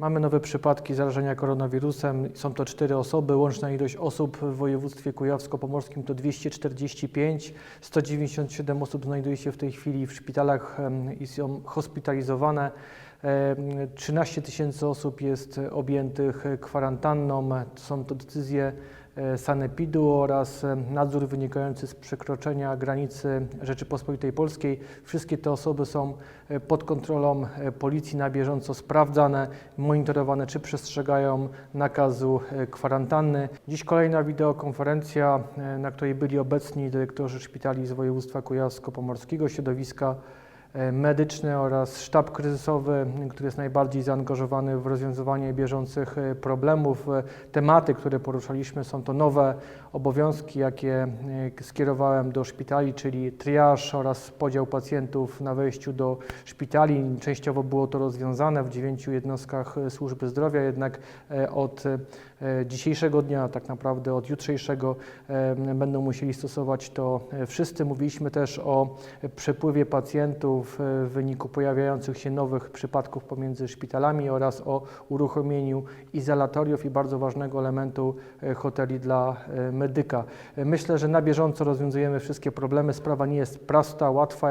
Mamy nowe przypadki zarażenia koronawirusem. Są to cztery osoby. Łączna ilość osób w województwie kujawsko-pomorskim to 245. 197 osób znajduje się w tej chwili w szpitalach i są hospitalizowane. Em, 13 tysięcy osób jest objętych kwarantanną. Są to decyzje e, Sanepidu oraz e, nadzór wynikający z przekroczenia granicy Rzeczypospolitej Polskiej. Wszystkie te osoby są e, pod kontrolą policji na bieżąco sprawdzane, monitorowane, czy przestrzegają nakazu kwarantanny. Dziś kolejna wideokonferencja, na której byli obecni dyrektorzy szpitali z województwa kujawsko-pomorskiego, środowiska e, medyczne oraz sztab kryzysowy, który jest najbardziej zaangażowany w rozwiązywanie bieżących e, problemów. E, Tematy, które poruszaliśmy, są to nowe obowiązki, jakie skierowałem do szpitali, czyli triaż oraz podział pacjentów na wejściu do szpitali. Częściowo było to rozwiązane w dziewięciu jednostkach służby zdrowia, jednak od dzisiejszego dnia, tak naprawdę od jutrzejszego będą musieli stosować to wszyscy. Mówiliśmy też o przepływie pacjentów e, w wyniku pojawiających się nowych przypadków pomiędzy szpitalami oraz o uruchomieniu izolatoriów i bardzo ważnego elementu e, hoteli dla e, medyka. Myślę, że na bieżąco rozwiązujemy wszystkie problemy. Sprawa nie jest prosta, łatwa.